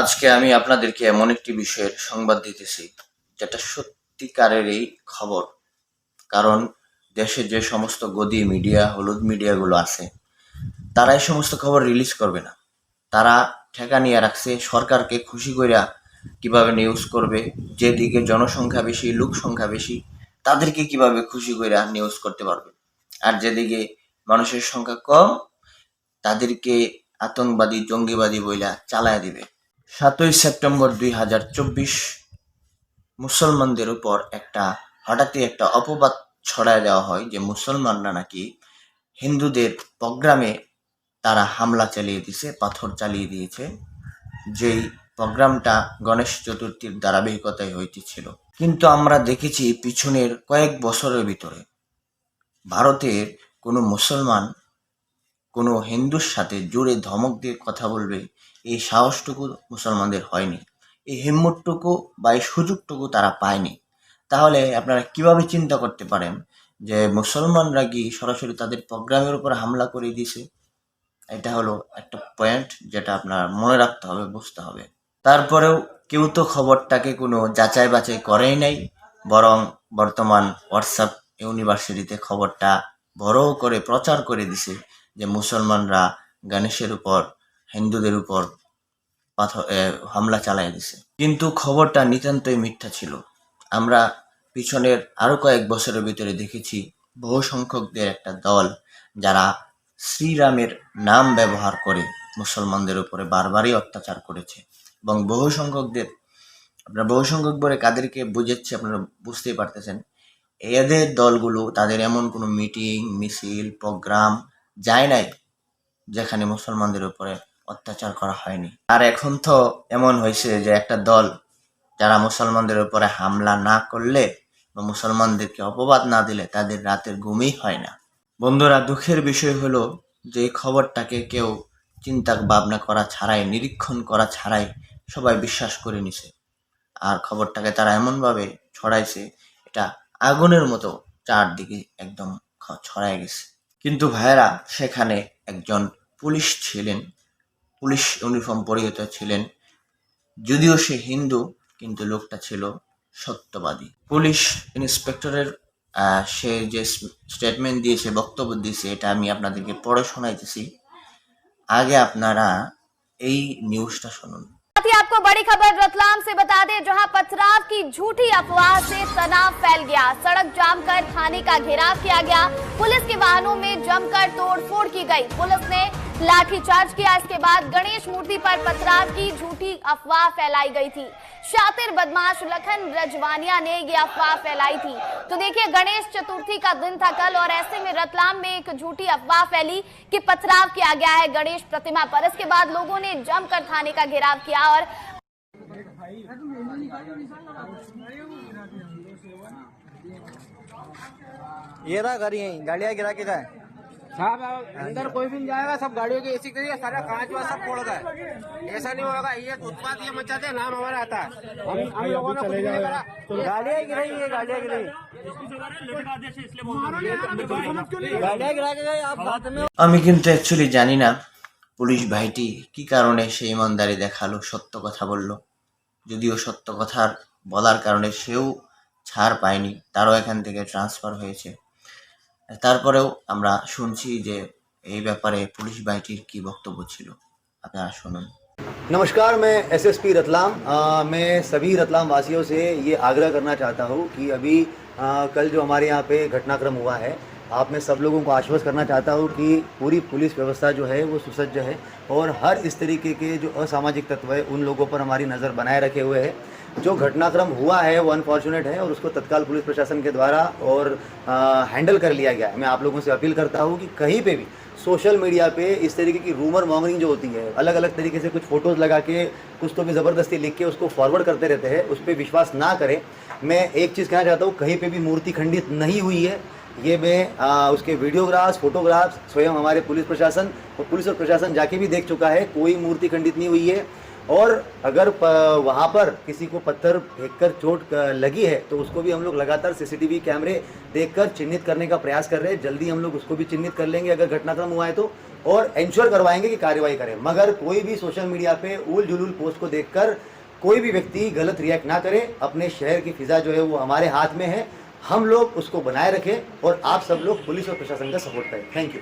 আজকে আমি আপনাদেরকে এমন একটি বিষয়ের সংবাদ দিতেছি, যেটা সত্যিকারেরই খবর। কারণ দেশে যে সমস্ত গদি মিডিয়া, হলুদ মিডিয়াগুলো আছে, তারা এই সমস্ত খবর রিলিজ করবে না। তারা ঠেকা নিয়ে রাখছে, সরকারকে খুশি কইরা কীভাবে নিউজ করবে যেদিকে জনসংখ্যা বেশি, লোক সংখ্যা বেশি, তাদেরকে কীভাবে খুশি কইরা নিউজ করতে পারবে? আর যেদিকে মানুষের সংখ্যা কম, তাদেরকে আতঙ্কবাদী, জঙ্গিবাদী বইলা চালায় দিবে। সাতই সেপ্টেম্বর দুই হাজার চব্বিশ মুসলমানদের উপর একটা, হঠাৎই একটা অপবাদ ছড়ায় দেওয়া হয় যে মুসলমানরা নাকি হিন্দুদের প্রোগ্রামে তারা হামলা চালিয়ে দিয়েছে পাথর চালিয়ে দিয়েছে, যেই প্রোগ্রামটা গণেশ চতুর্থীর ধারাবাহিকতায় হইতেছিল কিন্তু আমরা দেখেছি পিছনের কয়েক বছরের ভিতরে ভারতের কোনো মুসলমান কোনো হিন্দুর সাথে জোরে ধমক দিয়ে কথা বলবে, এই সাহসটুকু মুসলমানদের হয়নি। এই হিম্মতটুকু বা এই সুযোগটুকু তারা পায়নি। তাহলে আপনারা কীভাবে চিন্তা করতে পারেন যে মুসলমানরা কি সরাসরি তাদের প্রোগ্রামের উপর হামলা করে দিয়েছে? এটা হলো একটা পয়েন্ট যেটা আপনার মনে রাখতে হবে, বুঝতে হবে। তারপরেও কেউ তো খবরটাকে কোনো যাচাই বাছাই করেই নাই, বরং বর্তমান হোয়াটসঅ্যাপ ইউনিভার্সিটিতে খবরটা বড় করে প্রচার করে দিছে। যে মুসলমানরা গণেশের উপর, হিন্দুদের উপর পাথর হামলা চালিয়ে দিছে। কিন্তু খবরটা নিতান্তই মিথ্যা ছিল। আমরা পিছনের আরও কয়েক বছরের ভিতরে দেখেছি বহু সংখ্যকদের একটা দল যারা শ্রীরামের নাম ব্যবহার করে মুসলমানদের উপরে বারবারই অত্যাচার করেছে। এবং বহু সংখ্যকদের, আপনারা বহু সংখ্যক বলে কাদেরকে বুঝাচ্ছি আপনারা বুঝতেই পারতেছেন, এদের দলগুলো তাদের এমন কোনো মিটিং, মিছিল, প্রোগ্রাম যায় নাই, যেখানে মুসলমানদের উপরে অত্যাচার করা হয়নি। আর এখন তো এমন হয়েছে যে একটা দল যারা মুসলমানদের উপরে হামলা না করলে বা মুসলমানদেরকে অপবাদ না দিলে তাদের রাতের ঘুমই হয় না। বন্ধুরা, দুঃখের বিষয় হলো যে এই খবরটাকে কেউ চিন্তা ভাবনা করা ছাড়াই, নিরীক্ষণ করা ছাড়াই সবাই বিশ্বাস করে নিছে। আর খবরটাকে তারা এমনভাবে ছড়াইছে, এটা আগুনের মতো চারদিকে একদম ছড়ায় গেছে। কিন্তু ভাইয়েরা, সেখানে একজন পুলিশ ছিলেন, পুলিশ ইউনিফর্ম পরিহিত ছিলেন। যদিও সে হিন্দু, কিন্তু লোকটা ছিল সত্যবাদী। পুলিশ ইন্সপেক্টরের সে যে স্টেটমেন্ট দিয়েছে, বক্তব্য দিয়েছে, এটা আমি আপনাদেরকে পড়ে শোনাইতেছি। আগে আপনারা এই নিউজটা শুনুন। ही आपको बड़ी खबर रतलाम से बता दें, जहाँ पथराव की झूठी अफवाह से तनाव फैल गया। सड़क जाम कर थाने का घेराव किया गया। पुलिस के वाहनों में जमकर तोड़फोड़ की गई। पुलिस ने लाठीचार्ज किया। इसके बाद गणेश मूर्ति पर पथराव की झूठी अफवाह फैलाई गई थी। शातिर बदमाश लखन रजवानिया ने ये अफवाह फैलाई थी। तो देखिए, गणेश चतुर्थी का दिन था कल और ऐसे में रतलाम में एक झूठी अफवाह फैली कि पथराव किया गया है गणेश प्रतिमा पर। इसके बाद लोगों ने जमकर थाने का घेराव किया और ये रहा गाड़ी यहीं, गाड़ियाँ गिरा के गए साहब अंदर कोई भी नहीं जाएगा सब गाड़ियों के एसी करिए सारा कांच वाच सब फोड़ गए ऐसा नहीं होगा ये उत्पाद ये मचाते हैं नाम हमारा आता है हम हम लोगों ने कुछ नहीं करा गाड़ियाँ गिराई ये गाड़ियाँ गिराई गाड़ियाँ गिरा के गए आप साथ में আমি কিন্তু অ্যাকচুয়ালি জানি না পুলিশ ভাইটি কি কারণে সে ইমানদারি দেখালো সত্য কথা বলল যদিও সত্য কথার বলার কারণে সেও ছাড় পায়নি তারও এখান থেকে ট্রান্সফার হয়েছে তারপরেও আমরা শুনছি যে এই ব্যাপারে পুলিশ ভাইটির কি বক্তব্য ছিল আপনারা শুনুন नमस्कार मैं एसएसपी रतलाम अ, मैं सभी रतलाम वासियों से ये आग्रह करना चाहता हूँ कि अभी अ, कल जो हमारे यहाँ पे घटनाक्रम हुआ है आप मैं सब लोगों को आश्वस्त करना चाहता हूँ कि पूरी पुलिस व्यवस्था जो है वो सुसज्ज है और हर इस तरीके के जो असामाजिक तत्व है उन लोगों पर हमारी नज़र बनाए रखे हुए है। जो घटनाक्रम हुआ है वो अनफॉर्चुनेट है और उसको तत्काल पुलिस प्रशासन के द्वारा और आ, हैंडल कर लिया गया है। मैं आप लोगों से अपील करता हूँ कि कहीं पे भी सोशल मीडिया पे इस तरीके की रूमर मॉन्गरिंग जो होती है अलग अलग तरीके से कुछ फ़ोटोज़ लगा के कुछ तो भी ज़बरदस्ती लिख के उसको फॉरवर्ड करते रहते हैं उस पर विश्वास ना करें। मैं एक चीज़ कहना चाहता हूँ कहीं पे भी मूर्ति खंडित नहीं हुई है ये मैं आ, उसके वीडियोग्राफ्स फोटोग्राफ्स स्वयं हमारे पुलिस प्रशासन और पुलिस और प्रशासन जाके भी देख चुका है कोई मूर्ति खंडित नहीं हुई है। और अगर प- वहाँ पर किसी को पत्थर फेंककर चोट लगी है तो उसको भी हम लोग लगातार सीसीटीवी कैमरे देखकर चिन्हित करने का प्रयास कर रहे हैं। जल्दी हम लोग उसको भी चिन्हित कर लेंगे अगर घटनाक्रम हुआ है तो। और इंश्योर करवाएँगे कि कार्रवाई करें। मगर कोई भी सोशल मीडिया पे उल जुलूल पोस्ट को देखकर कोई भी व्यक्ति गलत रिएक्ट ना करे अपने शहर की फिजा जो है वो हमारे हाथ में है। हम लोग उसको बनाए रखें और आप सब लोग पुलिस और प्रशासन का सपोर्ट करें। Thank you